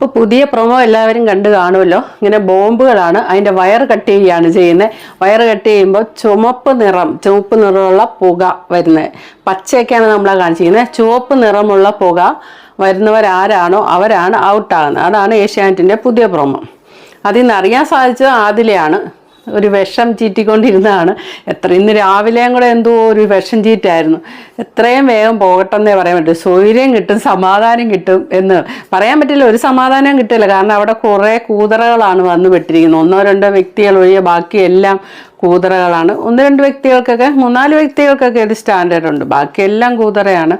ഇപ്പോൾ പുതിയ പ്രൊമോ എല്ലാവരും കണ്ട് കാണുമല്ലോ. ഇങ്ങനെ ബോംബുകളാണ്. അതിന്റെ വയർ കട്ട് ചെയ്യുകയാണ് ചെയ്യുന്നത്. വയർ കട്ട് ചെയ്യുമ്പോൾ ചുമപ്പ് നിറം ചുവപ്പ് നിറമുള്ള പുക വരുന്നത്. പച്ചയൊക്കെയാണ് നമ്മളെ കാണിച്ചിരിക്കുന്നത്. ചുവപ്പ് നിറമുള്ള പുക വരുന്നവരാരാണോ അവരാണ് ഔട്ടാകുന്നത് അതാണ് ഏഷ്യാനെറ്റിന്റെ പുതിയ പ്രൊമോ അതിൽ നിന്ന് അറിയാൻ സാധിച്ചത് ആദിലെയാണ്. ഒരു വിഷം ചീറ്റിക്കൊണ്ടിരുന്നതാണ്. എത്ര ഇന്ന് രാവിലെയും കൂടെ എന്തോ ഒരു വിഷം ചീറ്റായിരുന്നു. എത്രയും വേഗം പോകട്ടെന്നേ പറയാൻ പറ്റും. സൗകര്യം കിട്ടും സമാധാനം കിട്ടും എന്ന് പറയാൻ പറ്റില്ല. ഒരു സമാധാനം കിട്ടില്ല. കാരണം അവിടെ കുറേ കൂതറകളാണ് വന്നു പെട്ടിരിക്കുന്നത്. ഒന്നോ രണ്ടോ വ്യക്തികൾ ഒഴികെ ബാക്കി എല്ലാം കൂതറകളാണ്. ഒന്ന് രണ്ട് വ്യക്തികൾക്കൊക്കെ മൂന്നാൽ വ്യക്തികൾക്കൊക്കെ ഒരു സ്റ്റാൻഡേർഡ് ഉണ്ട് ബാക്കിയെല്ലാം കൂതറയാണ്.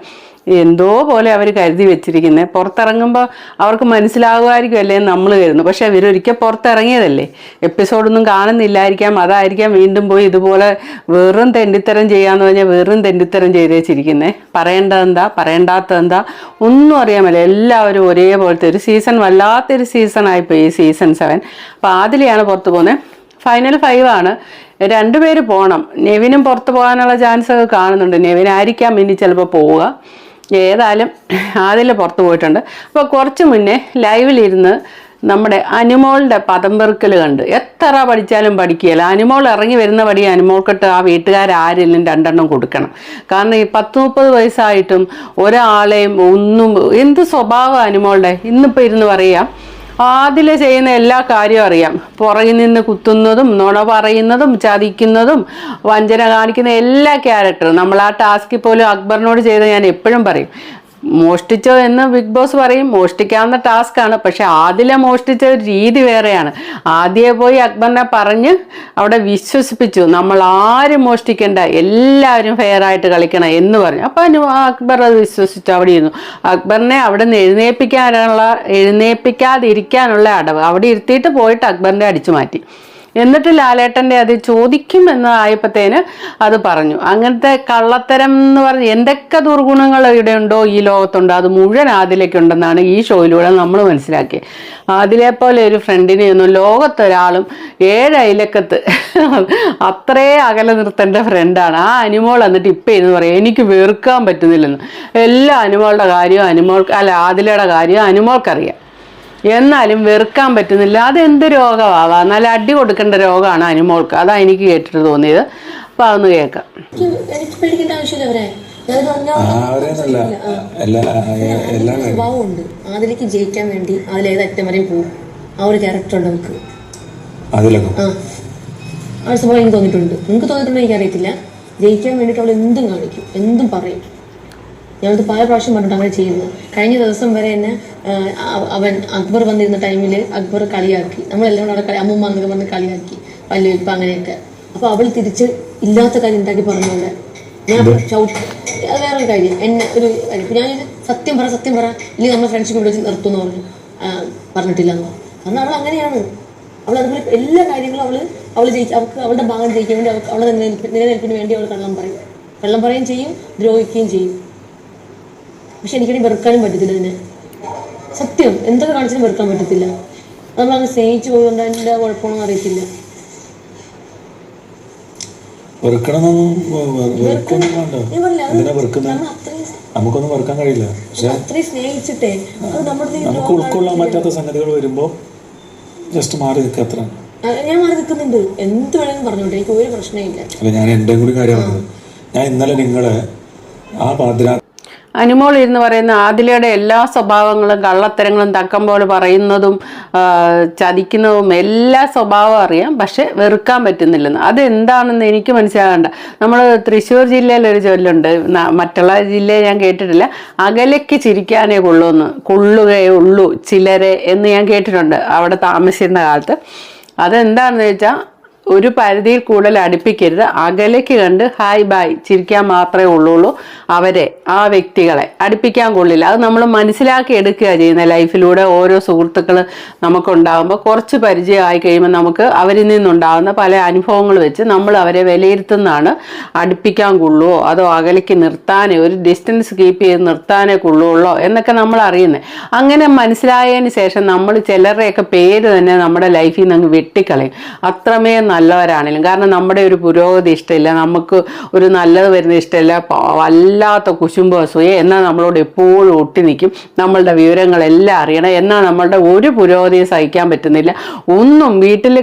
എന്തോ പോലെ അവർ കരുതി വെച്ചിരിക്കുന്നത് പുറത്തിറങ്ങുമ്പോൾ അവർക്ക് മനസ്സിലാകുമായിരിക്കും അല്ലേ നമ്മൾ കരുതുന്നു. പക്ഷെ അവരൊരിക്കൽ പുറത്തിറങ്ങിയതല്ലേ. എപ്പിസോഡൊന്നും കാണുന്നില്ലായിരിക്കാം. അതായിരിക്കാം വീണ്ടും പോയി ഇതുപോലെ വെറും തെണ്ടിത്തരം ചെയ്യാന്ന് പറഞ്ഞാൽ വെറും തെണ്ടിത്തരം ചെയ്ത് വെച്ചിരിക്കുന്നത് പറയേണ്ടതെന്താ? പറയേണ്ടാത്തതെന്താ? ഒന്നും അറിയാമല്ല എല്ലാവരും ഒരേപോലത്തെ ഒരു സീസൺ വല്ലാത്തൊരു സീസൺ ആയിപ്പോയി ഈ സീസൺ സെവൻ. അപ്പോൾ അതിലെയാണ് പുറത്ത് പോകുന്നത് ഫൈനൽ ഫൈവ് ആണ് രണ്ടുപേര് പോകണം നെവിനും പുറത്ത് പോകാനുള്ള ചാൻസ് ഒക്കെ കാണുന്നുണ്ട്. നെവിനായിരിക്കാം ഇനി ചിലപ്പോൾ പോവുക. ഏതായാലും ആദ്യം പുറത്ത് പോയിട്ടുണ്ട്. അപ്പോൾ കുറച്ച് മുന്നേ ലൈവിലിരുന്ന് നമ്മുടെ അനുമോളുടെ പദം പെറുക്കൽ കണ്ട്. എത്ര പഠിച്ചാലും പഠിക്കുകയില്ല. അനുമോൾ ഇറങ്ങി വരുന്ന പടി അനുമോൾക്കിട്ട് ആ വീട്ടുകാരാരെങ്കിലും രണ്ടെണ്ണം കൊടുക്കണം. കാരണം ഈ പത്ത് മുപ്പത് വയസ്സായിട്ടും ഒരാളെയും ഒന്നും എന്ത് സ്വഭാവം അനുമോളുടെ? ഇന്നിപ്പോൾ ഇരുന്ന് പറയാം. ആദിലെ ചെയ്യുന്ന എല്ലാ കാര്യവും അറിയാം. പുറകിൽ നിന്ന് കുത്തുന്നതും നുണ പറയുന്നതും ചതിക്കുന്നതും വഞ്ചന കാണിക്കുന്ന എല്ലാ ക്യാരക്ടറും നമ്മൾ ആ ടാസ്കിൽ പോലും അക്ബറിനോട് ചെയ്ത് ഞാൻ എപ്പോഴും പറയും. മോഷ്ടിച്ചോ എന്ന് ബിഗ് ബോസ് പറയും. മോഷ്ടിക്കാവുന്ന ആണ്. പക്ഷെ ആദിലെ മോഷ്ടിച്ച ഒരു രീതി വേറെയാണ്. ആദ്യമേ പോയി അക്ബറിനെ പറഞ്ഞ് അവിടെ വിശ്വസിപ്പിച്ചു. നമ്മൾ ആരും മോഷ്ടിക്കേണ്ട. എല്ലാവരും ഫെയർ ആയിട്ട് കളിക്കണം എന്ന് പറഞ്ഞു. അപ്പം അക്ബർ അത് വിശ്വസിച്ചു. അവിടെ ഇരുന്നു. അക്ബറിനെ അവിടെ നിന്ന് എഴുന്നേൽപ്പിക്കാനുള്ള എഴുന്നേൽപ്പിക്കാതിരിക്കാനുള്ള അടവ് അവിടെ ഇരുത്തിയിട്ട് പോയിട്ട് അക്ബറിനെ അടിച്ചു മാറ്റി. എന്നിട്ട് ലാലേട്ടന്റെ അത് ചോദിക്കും എന്ന് അത് പറഞ്ഞു. അങ്ങനത്തെ കള്ളത്തരം എന്ന് പറഞ്ഞ് എന്തൊക്കെ ദുർഗുണങ്ങൾ ഇവിടെ ഉണ്ടോ ഈ ലോകത്തുണ്ടോ? അത് മുഴുവൻ ആദിലേക്കുണ്ടെന്നാണ് ഈ ഷോയിലൂടെ നമ്മൾ മനസ്സിലാക്കിയത് ആദിലെ പോലെ ഒരു ഫ്രണ്ടിനെ ഒന്നും ലോകത്തൊരാളും ഏഴ് അത്രേ അകലെ നിർത്തേണ്ട ഫ്രണ്ടാണ് ആ അനുമോൾ എന്നിട്ട് ഇപ്പം എന്ന് പറയും എനിക്ക് വെറുക്കാൻ പറ്റുന്നില്ലെന്ന്. എല്ലാ അനുമോളുടെ കാര്യവും അനുമോൾ അല്ല ആദിലയുടെ കാര്യവും അനുമോൾക്കറിയാം. എന്നാലും വെറുക്കാൻ പറ്റുന്നില്ല. അതെന്ത് രോഗമാവാം? നല്ല അടി കൊടുക്കേണ്ട രോഗമാണ് അനുമോൾക്ക്. അതാ എനിക്ക് കേട്ടിട്ട് തോന്നിയത്. അപ്പൊ അതൊന്ന് കേൾക്കാം. എനിക്ക് പേടിക്കേണ്ട ആവശ്യമില്ല അവരെ. ഞാൻ പറഞ്ഞ ആരെന്നല്ല എല്ലാ എല്ലാ സ്വഭാവമുണ്ട്. അതിലേക്ക് ജയിക്കാൻ വേണ്ടി അതിലേത് അറ്റം വരെയും പോകും. ആ ഒരു ക്യാരക്ടർ ഉണ്ട് ആ. ആ സ്വഭാവം എനിക്ക് തോന്നിയിട്ടുണ്ട്. നിങ്ങൾക്ക് തോന്നിയിട്ടുണ്ടോ എനിക്കറിയത്തില്ല. ജയിക്കാൻ വേണ്ടിയിട്ട് അവൾ എന്തും കാണിക്കും. എന്തും പറയും. ഞാനത് പല പ്രാവശ്യം പറഞ്ഞിട്ട് അങ്ങനെ ചെയ്യുന്നത് കഴിഞ്ഞ ദിവസം വരെ എന്നെ അവൻ അക്ബർ വന്നിരുന്ന ടൈമിൽ അക്ബർ കളിയാക്കി. നമ്മളെല്ലാം കൂടെ അവിടെ കളി അമ്മൂമ്മ എന്നൊക്കെ പറഞ്ഞ് കളിയാക്കി. പല്ലുവെൽപ്പ് അങ്ങനെയൊക്കെ. അപ്പോൾ അവൾ തിരിച്ച് ഇല്ലാത്ത കാര്യം ഉണ്ടാക്കി പറഞ്ഞോളെ ഞാൻ ചവിട്ടി അത് വേറൊരു കാര്യം. എന്നെ ഒരു കാര്യം. ഇപ്പം ഞാൻ സത്യം പറ സത്യം പറ. ഇല്ലെങ്കിൽ നമ്മൾ ഫ്രണ്ട്ഷിപ്പ് ഇവിടെ വെച്ച് നിർത്തുമെന്ന് പറഞ്ഞു. പറഞ്ഞിട്ടില്ല എന്ന് പറഞ്ഞു. കാരണം അവൾ അങ്ങനെയാണ്. അവൾ അതുപോലെ എല്ലാ കാര്യങ്ങളും അവൾ അവൾ ജയിച്ച് അവൾക്ക് അവളുടെ ഭാഗം ജയിക്കാൻ വേണ്ടി അവൾക്ക് അവളുടെ നിലനിൽപ്പ് നിലനിൽപ്പിന് വേണ്ടി അവൾ കള്ളം പറയും. കള്ളം പറയുകയും ചെയ്യും ദ്രോഹിക്കുകയും ചെയ്യും. പക്ഷെ എനിക്കടി വെറുക്കാനും പറ്റത്തില്ല അതിനെ. സത്യം എന്തൊക്കെ കാണിച്ചാലും വെറുക്കാൻ പറ്റത്തില്ല. അത് നമ്മൾ അങ്ങ് സ്നേഹിച്ചു പോയതുകൊണ്ട് അതിന്റെ കുഴപ്പമൊന്നും അറിയത്തില്ല. നമുക്കൊന്നും വെറുക്കാൻ കഴിയില്ല. പക്ഷെ സ്നേഹിച്ചിട്ടേ. നമുക്ക് ഉൾക്കൊള്ളാൻ പറ്റാത്ത സംഗതികൾ വരുമ്പോൾ ജസ്റ്റ് മാറി നിൽക്കുക അത്ര. ഞാൻ മാറി നിൽക്കുന്നുണ്ട് എന്ത് വേണമെങ്കിലും പറഞ്ഞോട്ടെ എനിക്ക് ഒരു പ്രശ്നമില്ല അല്ല ഞാൻ എന്റെ കൂടി കാര്യമാണ് ഞാൻ ഇന്നലെ നിങ്ങളെ ആ പാതിരാ അനുമോൾ ഇരുന്ന് പറയുന്ന ആദിലയുടെ എല്ലാ സ്വഭാവങ്ങളും കള്ളത്തരങ്ങളും തക്കം പോലെ പറയുന്നതും ചതിക്കുന്നതും എല്ലാ സ്വഭാവം അറിയാം. പക്ഷെ വെറുക്കാൻ പറ്റുന്നില്ലെന്ന്. അതെന്താണെന്ന് എനിക്ക് മനസ്സിലാകണ്ട. നമ്മൾ തൃശ്ശൂർ ജില്ലയിലൊരു ചൊല്ലുണ്ട്. മറ്റുള്ള ജില്ലയെ ഞാൻ കേട്ടിട്ടില്ല. അകലയ്ക്ക് ചിരിക്കാനേ കൊള്ളുമെന്ന് കൊള്ളുകയേ ഉള്ളൂ ചിലരെ എന്ന് ഞാൻ കേട്ടിട്ടുണ്ട്. അവിടെ താമസിക്കുന്ന കാലത്ത്. അതെന്താണെന്ന് വെച്ചാൽ ഒരു പരിധിയിൽ കൂടുതൽ അടുപ്പിക്കരുത്. അകലേക്ക് കണ്ട് ഹായ് ബായ് ചിരിക്കാൻ മാത്രമേ ഉള്ളുള്ളൂ. അവരെ ആ വ്യക്തികളെ അടുപ്പിക്കാൻ കൊള്ളില്ല. അത് നമ്മൾ മനസ്സിലാക്കി എടുക്കുക ചെയ്യുന്ന ലൈഫിലൂടെ ഓരോ സുഹൃത്തുക്കൾ നമുക്കുണ്ടാകുമ്പോൾ കുറച്ച് പരിചയമായി കഴിയുമ്പോൾ നമുക്ക് അവരിൽ നിന്നുണ്ടാകുന്ന പല അനുഭവങ്ങൾ വെച്ച് നമ്മൾ അവരെ വിലയിരുത്തുന്നതാണ് അടുപ്പിക്കാൻ കൊള്ളുവോ? അതോ അകലേക്ക് നിർത്താനേ ഒരു ഡിസ്റ്റൻസ് കീപ്പ് ചെയ്ത് നിർത്താനേ കൊള്ളുള്ളോ എന്നൊക്കെ നമ്മൾ അറിയുന്നത്. അങ്ങനെ മനസ്സിലായതിന് ശേഷം നമ്മൾ ചിലരുടെയൊക്കെ പേര് തന്നെ നമ്മുടെ ലൈഫിൽ നിന്ന് അങ്ങ് വെട്ടിക്കളയും. അത്രമേ നല്ലവരാണെങ്കിലും. കാരണം നമ്മുടെ ഒരു പുരോഗതി ഇഷ്ടമില്ല. നമുക്ക് ഒരു നല്ലത് വരുന്ന ഇഷ്ടമില്ല. വല്ലാത്ത കുശുമ്പ് അസൂയ. എന്നാൽ നമ്മളോട് എപ്പോഴും ഒട്ടി നിൽക്കും. നമ്മളുടെ വിവരങ്ങളെല്ലാം അറിയണം. എന്നാൽ നമ്മളുടെ ഒരു പുരോഗതിയും സഹിക്കാൻ പറ്റുന്നില്ല. ഒന്നും വീട്ടിൽ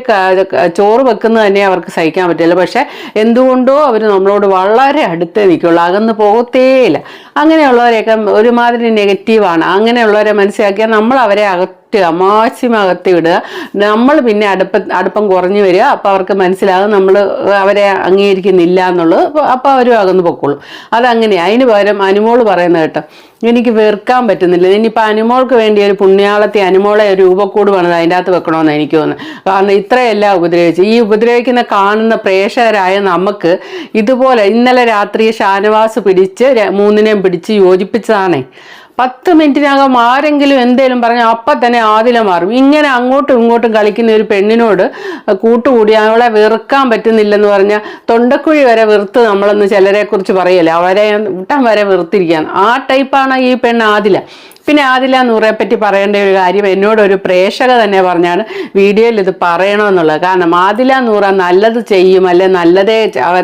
ചോറ് വെക്കുന്നത് തന്നെ അവർക്ക് സഹിക്കാൻ പറ്റില്ല. പക്ഷേ എന്തുകൊണ്ടോ അവർ നമ്മളോട് വളരെ അടുത്തേ നിൽക്കുള്ളൂ. അകന്ന് പോകത്തേയില്ല അങ്ങനെയുള്ളവരെയൊക്കെ ഒരുമാതിരി നെഗറ്റീവാണ്. അങ്ങനെയുള്ളവരെ മനസ്സിലാക്കിയാൽ നമ്മൾ അവരെ അകറ്റുക മാക്സിമം അകത്തി വിടുക നമ്മൾ പിന്നെ അടുപ്പ അടുപ്പം കുറഞ്ഞു വരിക. അപ്പോൾ അവർക്ക് മനസ്സിലാകും നമ്മൾ അവരെ അംഗീകരിക്കുന്നില്ല എന്നുള്ളത്. അപ്പോൾ അവരും അകന്ന് പൊക്കോളും. അതങ്ങനെയാണ് അതിന് പകരം അനുമോൾ പറയുന്നത് കേട്ടോ. എനിക്ക് വെറുക്കാൻ പറ്റുന്നില്ല. ഇനിയിപ്പോൾ അനുമോൾക്ക് വേണ്ടി ഒരു പുണ്യാളത്തെ അനുമോളെ ഒരു രൂപക്കൂട് വേണത് അതിന്റെ അകത്ത് വെക്കണമെന്ന് എനിക്ക് തോന്നുന്നു. കാരണം ഇത്രയെല്ലാം ഉപദ്രവിച്ചു ഈ ഉപദ്രവിക്കുന്ന കാണുന്ന പ്രേക്ഷകരായ നമുക്ക് ഇതുപോലെ ഇന്നലെ രാത്രി ഷാനവാസ് പിടിച്ച് മൂന്നിനെയും പിടിച്ച് യോജിപ്പിച്ചതാണേ. പത്ത് മിനിറ്റിനകം ആരെങ്കിലും എന്തേലും പറഞ്ഞാൽ അപ്പം തന്നെ ആദില മാറും. ഇങ്ങനെ അങ്ങോട്ടും ഇങ്ങോട്ടും കളിക്കുന്ന ഒരു പെണ്ണിനോട് കൂട്ടുകൂടി അവളെ വെറുക്കാൻ പറ്റുന്നില്ലെന്ന് പറഞ്ഞാൽ തൊണ്ടക്കുഴി വരെ വെറുത്ത് നമ്മളൊന്ന് ചിലരെ കുറിച്ച് പറയല്ലേ? അവരെ വിട്ടം വരെ വെറുത്തിരിക്കുകയാണ്. ആ ടൈപ്പാണ് ഈ പെണ്ണ് ആദില. പിന്നെ ആദില നൂറെ പറ്റി പറയേണ്ട ഒരു കാര്യം എന്നോട് ഒരു പ്രേക്ഷക തന്നെ പറഞ്ഞാണ് വീഡിയോയിൽ ഇത് പറയണമെന്നുള്ളത്. കാരണം ആദില നൂറ നല്ലത് ചെയ്യും അല്ലെ നല്ലതേ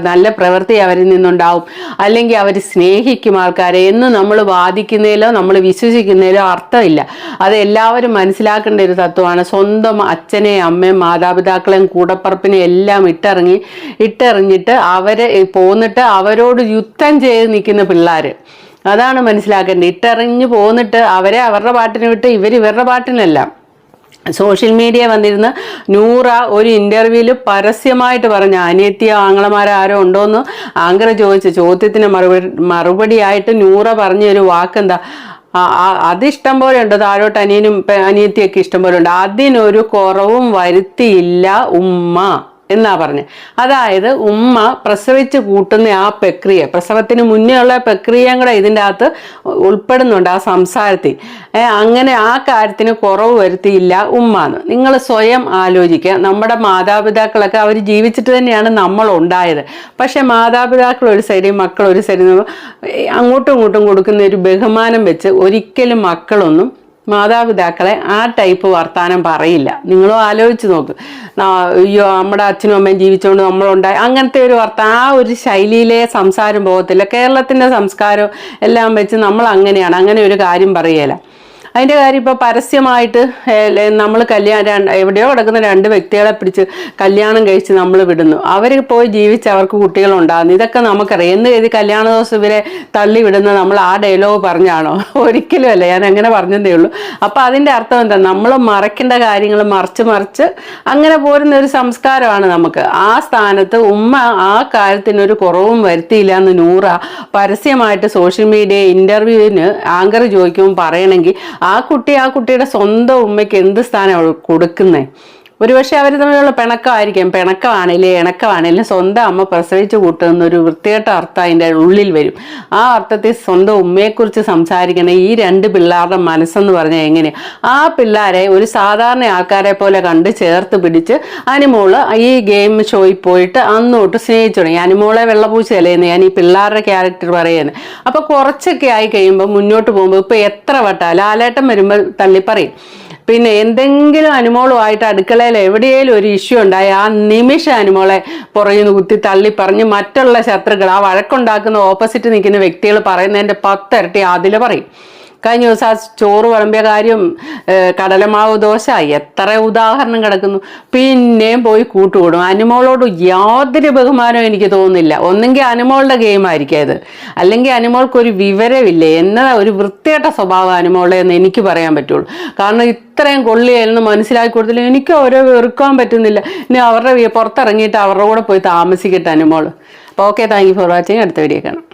നല്ല പ്രവൃത്തി അവരിൽ നിന്നുണ്ടാവും അല്ലെങ്കിൽ അവർ സ്നേഹിക്കും ആൾക്കാരെ എന്ന് നമ്മൾ വാദിക്കുന്നതിലോ നമ്മൾ വിശ്വസിക്കുന്നതിലോ അർത്ഥമില്ല. അത് എല്ലാവരും മനസ്സിലാക്കേണ്ട ഒരു തത്വമാണ്. സ്വന്തം അച്ഛനെ അമ്മയും മാതാപിതാക്കളെയും കൂടപ്പറപ്പിനെ എല്ലാം ഇട്ടിറങ്ങി ഇട്ടെറിഞ്ഞിട്ട് അവരെ പോന്നിട്ട് അവരോട് യുദ്ധം ചെയ്ത് നിൽക്കുന്ന പിള്ളേർ അതാണ് മനസ്സിലാക്കേണ്ടത്. ഇട്ടറിഞ്ഞു പോന്നിട്ട് അവരെ അവരുടെ പാട്ടിന് വിട്ട് ഇവർ ഇവരുടെ പാട്ടിനല്ല. സോഷ്യൽ മീഡിയ വന്നിരുന്ന് നൂറ ഒരു ഇന്റർവ്യൂവിൽ പരസ്യമായിട്ട് പറഞ്ഞു അനിയത്തിയോ ആങ്ങളമാരോ ആരോ ഉണ്ടോയെന്ന് ആങ്കർ ചോദിച്ച. ചോദ്യത്തിന് മറുപടി മറുപടിയായിട്ട് നൂറ പറഞ്ഞ ഒരു വാക്കെന്താ? അതിഷ്ടം പോലെ ഉണ്ട്. താഴോട്ട് അനിയനും അനിയത്തിയൊക്കെ ഇഷ്ടം പോലെ ഉണ്ട്. അതിനൊരു കുറവും വരുത്തിയില്ല ഉമ്മ. എന്നാ പറഞ്ഞത് അതായത് ഉമ്മ പ്രസവിച്ച് കൂട്ടുന്ന ആ പ്രക്രിയ പ്രസവത്തിന് മുന്നേ ഉള്ള പ്രക്രിയയും കൂടെ ഇതിന്റെ അകത്ത് ഉൾപ്പെടുന്നുണ്ട് ആ സംസാരത്തിൽ. അങ്ങനെ ആ കാര്യത്തിന് കുറവ് വരുത്തിയില്ല ഉമ്മാന്ന്. നിങ്ങൾ സ്വയം ആലോചിക്കുക. നമ്മുടെ മാതാപിതാക്കളൊക്കെ അവർ ജീവിച്ചിട്ട് തന്നെയാണ് നമ്മൾ ഉണ്ടായത്. പക്ഷെ മാതാപിതാക്കൾ ഒരു സൈഡിൽ മക്കൾ ഒരു സൈഡിൽ അങ്ങോട്ടും ഇങ്ങോട്ടും കൊടുക്കുന്ന ഒരു ബഹുമാനം വെച്ച് ഒരിക്കലും മക്കളൊന്നും മാതാപിതാക്കളെ ആ ടൈപ്പ് വർത്തമാനം പറയില്ല. നിങ്ങളും ആലോചിച്ച് നോക്ക്. അയ്യോ നമ്മുടെ അച്ഛനും അമ്മയും ജീവിച്ചുകൊണ്ട് നമ്മളുണ്ടായി അങ്ങനത്തെ ഒരു വർത്ത ആ ഒരു ശൈലിയിലെ സംസാരം പോകത്തില്ല. കേരളത്തിന്റെ സംസ്കാരം എല്ലാം വെച്ച് നമ്മൾ അങ്ങനെയാണ് അങ്ങനെ ഒരു കാര്യം പറയുകയില്ല അതിന്റെ കാര്യം ഇപ്പോൾ പരസ്യമായിട്ട് നമ്മൾ കല്യാണം എവിടെയോ കിടക്കുന്ന രണ്ട് വ്യക്തികളെ പിടിച്ച് കല്യാണം കഴിച്ച് നമ്മൾ വിടുന്നു. അവർ പോയി ജീവിച്ച് അവർക്ക് കുട്ടികൾ കുട്ടികളുണ്ടാകുന്നു. ഇതൊക്കെ നമുക്കറിയാം. എന്ന് കരുതി കല്യാണ ദിവസം ഇവരെ തള്ളി വിടുന്ന നമ്മൾ ആ ഡയലോഗ് പറഞ്ഞാണോ? ഒരിക്കലും അല്ല. ഞാൻ അങ്ങനെ പറഞ്ഞതേ ഉള്ളൂ. അപ്പോൾ അതിന്റെ അർത്ഥം എന്താ? നമ്മൾ മറക്കേണ്ട കാര്യങ്ങൾ മറിച്ച് മറിച്ച് അങ്ങനെ പോരുന്ന ഒരു സംസ്കാരമാണ് നമുക്ക്. ആ സ്ഥാനത്ത് ഉമ്മ ആ കാര്യത്തിനൊരു കുറവും വരുത്തിയില്ല എന്ന് നൂറ പരസ്യമായിട്ട് സോഷ്യൽ മീഡിയ ഇന്റർവ്യൂവിന് ആങ്കർ ചോദിക്കുമ്പോൾ പറയണമെങ്കിൽ ആ കുട്ടി ആ കുട്ടിയുടെ സ്വന്തം ഉമ്മയ്ക്ക് എന്ത് സ്ഥാനം കൊടുക്കുന്നേ? ഒരുപക്ഷെ അവർ തമ്മിലുള്ള പിണക്കമായിരിക്കും. പിണക്കമാണെങ്കിലും ഇണക്കമാണെങ്കിലും സ്വന്തം അമ്മ പ്രസവിച്ചു കൂട്ടുന്ന ഒരു വൃത്തികെട്ട അർത്ഥം അതിന്റെ ഉള്ളിൽ വരും. ആ അർത്ഥത്തിൽ സ്വന്തം ഉമ്മയെക്കുറിച്ച് സംസാരിക്കണേ ഈ രണ്ട് പിള്ളേരുടെ മനസ്സെന്ന് പറഞ്ഞാൽ എങ്ങനെയാണ് ആ പിള്ളേരെ ഒരു സാധാരണ ആൾക്കാരെ പോലെ കണ്ട് ചേർത്ത് പിടിച്ച് അനുമോൾ ഈ ഗെയിം ഷോയിൽ പോയിട്ട് അന്നോട്ട് സ്നേഹിച്ചു തുടങ്ങി. അനുമോളെ വെള്ളപൂച്ചയല്ലേ എന്ന് ഞാൻ ഈ പിള്ളേരുടെ ക്യാരക്ടർ പറയുന്നത്. അപ്പോൾ കുറച്ചൊക്കെ ആയി കഴിയുമ്പോൾ മുന്നോട്ട് പോകുമ്പോൾ ഇപ്പോൾ എത്ര വട്ടം ലാലേട്ടൻ വരുമ്പോൾ തള്ളി പറയും. പിന്നെ എന്തെങ്കിലും അനുമോളുമായിട്ട് അടുക്കളയിൽ എവിടെയെങ്കിലും ഒരു ഇഷ്യൂ ഉണ്ടായി ആ നിമിഷം അനുമോളെ പുറകിൽ കുത്തി തള്ളി പറഞ്ഞ് മറ്റുള്ള ശത്രുക്കൾ ആ വഴക്കുണ്ടാക്കുന്ന ഓപ്പോസിറ്റ് നിൽക്കുന്ന വ്യക്തികൾ പറയുന്നതിന്റെ പത്തിരട്ടി അതിൽ പറയും. കഴിഞ്ഞ ദിവസം ആ ചോറ് വിളമ്പിയ കാര്യം കടലമാവ് ദോശ എത്ര ഉദാഹരണം കിടക്കുന്നു. പിന്നെയും പോയി കൂട്ടുകൂടും. അനുമോളോട് യാതൊരു ബഹുമാനവും എനിക്ക് തോന്നുന്നില്ല. ഒന്നെങ്കിൽ അനുമോളുടെ ഗെയിം ആയിരിക്കും അത്. അല്ലെങ്കിൽ അനുമോൾക്കൊരു വിവരമില്ല? എന്ന ഒരു വൃത്തികെട്ട സ്വഭാവം അനുമോളെ എന്ന് എനിക്ക് പറയാൻ പറ്റുള്ളൂ. കാരണം ഇത്രയും കൊള്ളിയായിരുന്നു മനസ്സിലാക്കി കൊടുത്തില്ല. എനിക്ക് അവരെ വെറുക്കാൻ പറ്റുന്നില്ല. ഇനി അവരുടെ പുറത്തിറങ്ങിയിട്ട് അവരുടെ കൂടെ പോയി താമസിക്കട്ടെ അനുമോൾ അപ്പോൾ okay thank you for watching അടുത്ത വീഡിയോ കാണാം.